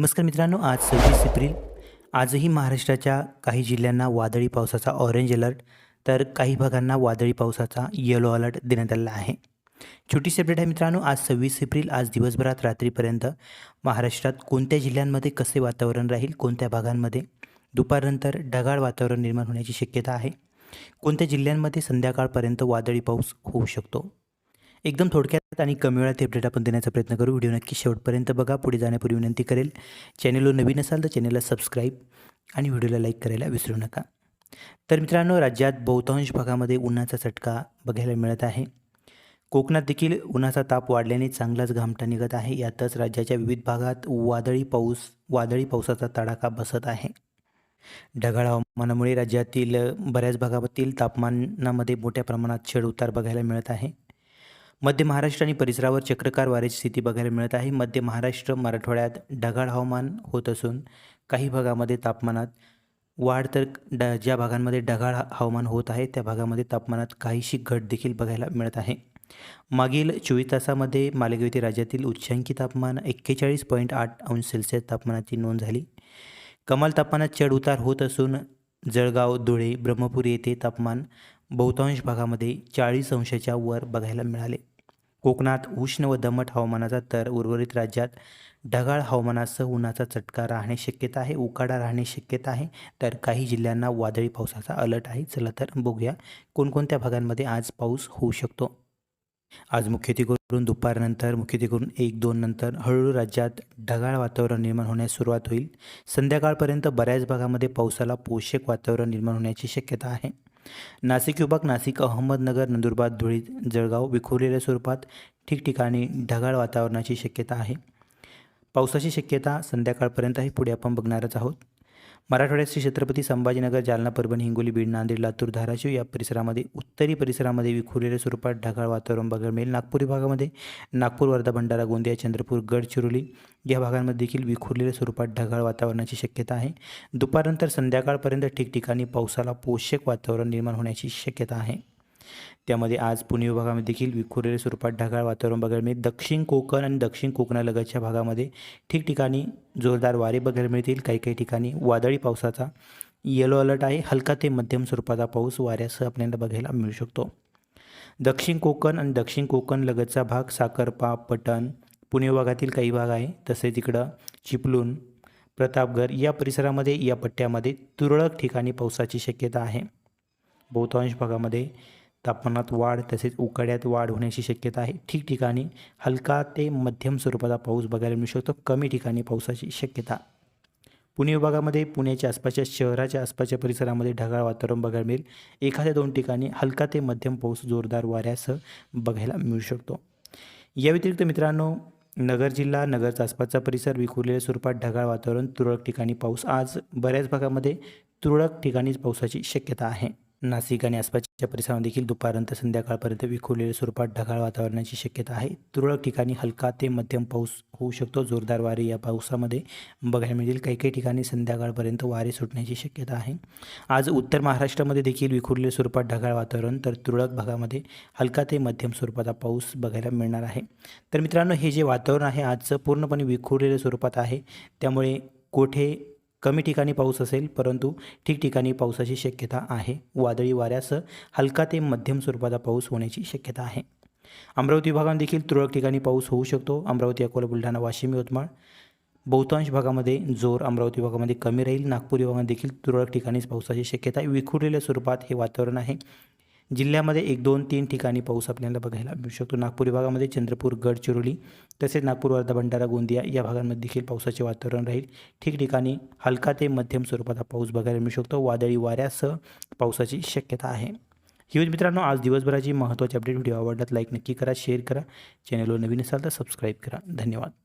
नमस्कार मित्रांनो आज सव्वीस एप्रिल. आजही महाराष्ट्राच्या काही जिल्ह्यांना वादळी पावसाचा ऑरेंज अलर्ट तर काही भागांना वादळी पावसाचा येलो अलर्ट देण्यात आलेला आहे. छोटीशी अपडेट आहे मित्रांनो आज सव्वीस एप्रिल आज दिवसभरात रात्रीपर्यंत महाराष्ट्रात कोणत्या जिल्ह्यांमध्ये कसे वातावरण राहील कोणत्या भागांमध्ये? दुपारनंतर ढगाळ वातावरण निर्माण होण्याची शक्यता आहे. कोणत्या जिल्ह्यांमध्ये संध्याकाळपर्यंत वादळी पाऊस होऊ शकतो? एकदम थोडक्यात आणि कमी वेळात अपडेट आपण देण्याचा प्रयत्न करू. व्हिडिओ नक्की शेवटपर्यंत बघा. पुढे जाण्यापूर्वी विनंती करेल चॅनलवर नवीन असाल तर चॅनलला सबस्क्राईब आणि व्हिडिओला लाईक करायला विसरू नका. तर मित्रांनो राज्यात बहुतांश भागामध्ये उन्हाचा चटका बघायला मिळत आहे. कोकणात देखील उन्हाचा ताप वाढल्याने चांगलाच घामटा निघत आहे. यातच राज्याच्या विविध भागात वादळी पाऊस वादळी पावसाचा तडाखा बसत आहे. ढगाळ हवामानामुळे राज्यातील बऱ्याच भागातील तापमानामध्ये मोठ्या प्रमाणात चढउतार बघायला मिळत आहे. मध्य महाराष्ट्र आणि परिसरावर चक्रकार वाऱ्याची स्थिती बघायला मिळत आहे. मध्य महाराष्ट्र मराठवाड्यात ढगाळ हवामान होत असून काही भागामध्ये तापमानात वाढ तर ड ज्या भागांमध्ये ढगाळ हवामान होत आहे त्या भागामध्ये तापमानात काहीशी घट देखील बघायला मिळत आहे. मागील चोवीस तासामध्ये मालेगाव राज्यातील उच्चांकी तापमान एक्केचाळीस पॉईंट आठ अंश सेल्सिअस तापमानाची नोंद झाली. कमाल तापमानात चढ उतार होत असून जळगाव धुळे ब्रह्मपुरी येथे तापमान बहुतांश भागामध्ये चाळीस अंशाच्या वर बघायला मिळाले. कोकणात उष्ण व दमट हवामानाचा तर उर्वरित राज्यात ढगाळ हवामानासह उन्हाचा चटका राहणे शक्यता आहे उकाडा राहणे शक्यता आहे. तर काही जिल्ह्यांना वादळी पावसाचा अलर्ट आहे. चला तर बघूया कोणकोणत्या भागांमध्ये आज पाऊस होऊ शकतो. आज मुख्यत्वे करून दुपारनंतर मुख्यत्वे करून एक दोन नंतर हळूहळू राज्यात ढगाळ वातावरण निर्माण होण्यास सुरुवात होईल. संध्याकाळपर्यंत बऱ्याच भागामध्ये पावसाला पोषक वातावरण निर्माण होण्याची शक्यता आहे. नाशिक विभाग नाशिक अहमदनगर नंदुरबार धुळे जळगाव विखुरलेल्या स्वरूपात ठिकठिकाणी ढगाळ वातावरणाची शक्यता आहे. पावसाची शक्यता संध्याकाळपर्यंत आहे पुढे आपण बघणारच आहोत. मराठवाड्याचे छत्रपती संभाजीनगर जालना परभणी हिंगोली बीड नांदेड लातूर धाराशिव या परिसरामध्ये उत्तरी परिसरामध्ये विखुरलेल्या स्वरूपात ढगाळ वातावरण बघायला मिळेल. नागपूर विभागामध्ये नागपूर वर्धा भंडारा गोंदिया चंद्रपूर गडचिरोली या भागांमध्ये देखील विखुरलेल्या स्वरूपात ढगाळ वातावरणाची शक्यता आहे. दुपारनंतर संध्याकाळपर्यंत ठिकठिकाणी पावसाला पोषक वातावरण निर्माण होण्याची शक्यता आहे. त्यामध्ये आज पुणे विभागामध्ये देखील विखुरलेल्या स्वरूपात ढगाळ वातावरण बघायला मिळेल. दक्षिण कोकण आणि दक्षिण कोकणालगतच्या भागामध्ये ठिकठिकाणी जोरदार वारे बघायला मिळतील. काही काही ठिकाणी वादळी पावसाचा येलो अलर्ट आहे. हलका ते मध्यम स्वरूपाचा पाऊस वाऱ्यासह आपल्याला बघायला मिळू शकतो. दक्षिण कोकण आणि दक्षिण कोकण लगतचा भाग साखरपा पटण पुणे विभागातील काही भाग आहे. तसेच इकडं चिपलून प्रतापगड या परिसरामध्ये या पट्ट्यामध्ये तुरळक ठिकाणी पावसाची शक्यता आहे. बहुतांश भागामध्ये तापमानात वाढ तसेच उकाड्यात वाढ होण्याची शक्यता आहे. ठिकठिकाणी हलका ते मध्यम स्वरूपाचा पाऊस बघायला मिळू शकतो. कमी ठिकाणी पावसाची शक्यता. पुणे विभागामध्ये पुण्याच्या आसपासच्या शहराच्या आसपासच्या परिसरामध्ये ढगाळ वातावरण बघायला मिळेल. एखाद्या दोन ठिकाणी हलका ते मध्यम पाऊस जोरदार वाऱ्यासह बघायला मिळू शकतो. या व्यतिरिक्त मित्रांनो नगर जिल्हा नगरचा आसपासचा परिसर विखुरलेल्या स्वरूपात ढगाळ वातावरण तुरळक ठिकाणी पाऊस. आज बऱ्याच भागामध्ये तुरळक ठिकाणीच पावसाची शक्यता आहे. नाशिक आणि आसपासच्या परिसरामध्ये देखील दुपारनंतर संध्याकाळपर्यंत विखुरलेले स्वरूपात ढगाळ वातावरणाची शक्यता आहे. तुरळक ठिकाणी हलका ते मध्यम पाऊस होऊ शकतो. जोरदार वारे या पावसामध्ये बघायला मिळतील. काही काही ठिकाणी संध्याकाळपर्यंत वारे सुटण्याची शक्यता आहे. आज उत्तर महाराष्ट्रामध्ये देखील विखुरलेले स्वरूपात ढगाळ वातावरण तर तुरळक भागामध्ये हलका ते मध्यम स्वरूपाचा पाऊस बघायला मिळणार आहे. तर मित्रांनो हे जे वातावरण आहे आजचं पूर्णपणे विखुरलेल्या स्वरूपात आहे. त्यामुळे कोठे कमी ठिकाणी पाऊस असेल परंतु ठिकठिकाणी पावसाची शक्यता आहे. वादळी वाऱ्यासह हलका ते मध्यम स्वरूपाचा पाऊस होण्याची शक्यता आहे. अमरावती भागात देखील तुरळक ठिकाणी पाऊस होऊ शकतो. अमरावती अकोला बुलढाणा वाशिम यवतमाळ बहुतांश भागामध्ये जोर अमरावती विभागामध्ये कमी राहील. नागपूर विभागात देखील तुरळक ठिकाणीच पावसाची शक्यता विखुरलेल्या स्वरूपात हे वातावरण आहे. जिल्ह्यामध्ये एक दोन तीन ठिकाणी पाऊस आपल्याला बघायला मिळू शकतो. नागपूर विभागामध्ये चंद्रपूर गडचिरोली तसेच नागपूर वर्धा भंडारा गोंदिया या भागांमध्ये देखील पावसाचे वातावरण राहील. ठिकठिकाणी हलका ते मध्यम स्वरूपाचा पाऊस बघायला मिळू शकतो. वादळी वाऱ्यासह पावसाची शक्यता आहे. ही मित्रांनो आज दिवसभराची महत्त्वाची अपडेट व्हिडिओ आवडल्यात लाईक नक्की करा शेअर करा. चॅनलवर नवीन असाल तर सबस्क्राईब करा. धन्यवाद.